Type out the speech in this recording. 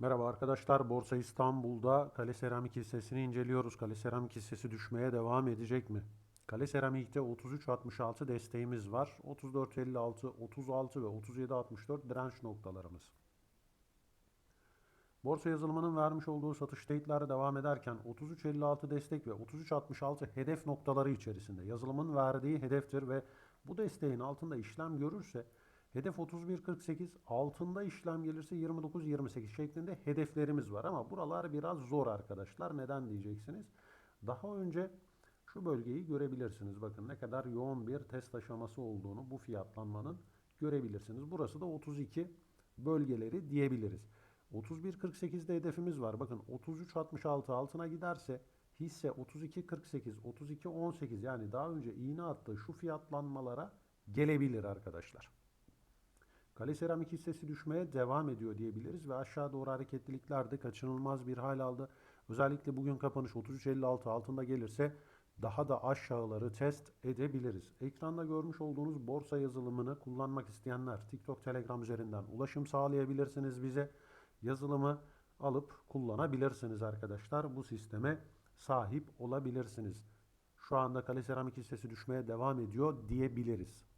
Merhaba arkadaşlar. Borsa İstanbul'da kale seramik hissesini inceliyoruz. Kale seramik hissesi düşmeye devam edecek mi? Kale seramikte 33.66 desteğimiz var. 34.56, 36 ve 37.64 direnç noktalarımız. Borsa yazılımının vermiş olduğu satış date'ler devam ederken 33.56 destek ve 33.66 hedef noktaları içerisinde yazılımın verdiği hedeftir ve bu desteğin altında işlem görürse hedef 31.48 altında işlem gelirse 29.28 şeklinde hedeflerimiz var ama buralar biraz zor arkadaşlar. Neden diyeceksiniz? Daha önce şu bölgeyi görebilirsiniz. Bakın ne kadar yoğun bir test aşaması olduğunu bu fiyatlanmanın görebilirsiniz. Burası da 32 bölgeleri diyebiliriz. 31.48'de hedefimiz var. Bakın 33.66 altına giderse hisse 32.48, 32.18 yani daha önce iğne attığı şu fiyatlanmalara gelebilir arkadaşlar. Kale seramik hissesi düşmeye devam ediyor diyebiliriz ve aşağı doğru hareketlilikler de kaçınılmaz bir hal aldı. Özellikle bugün kapanış 33.56 altında gelirse daha da aşağıları test edebiliriz. Ekranda görmüş olduğunuz borsa yazılımını kullanmak isteyenler TikTok, Telegram üzerinden ulaşım sağlayabilirsiniz bize. Yazılımı alıp kullanabilirsiniz arkadaşlar. Bu sisteme sahip olabilirsiniz. Şu anda kale seramik hissesi düşmeye devam ediyor diyebiliriz.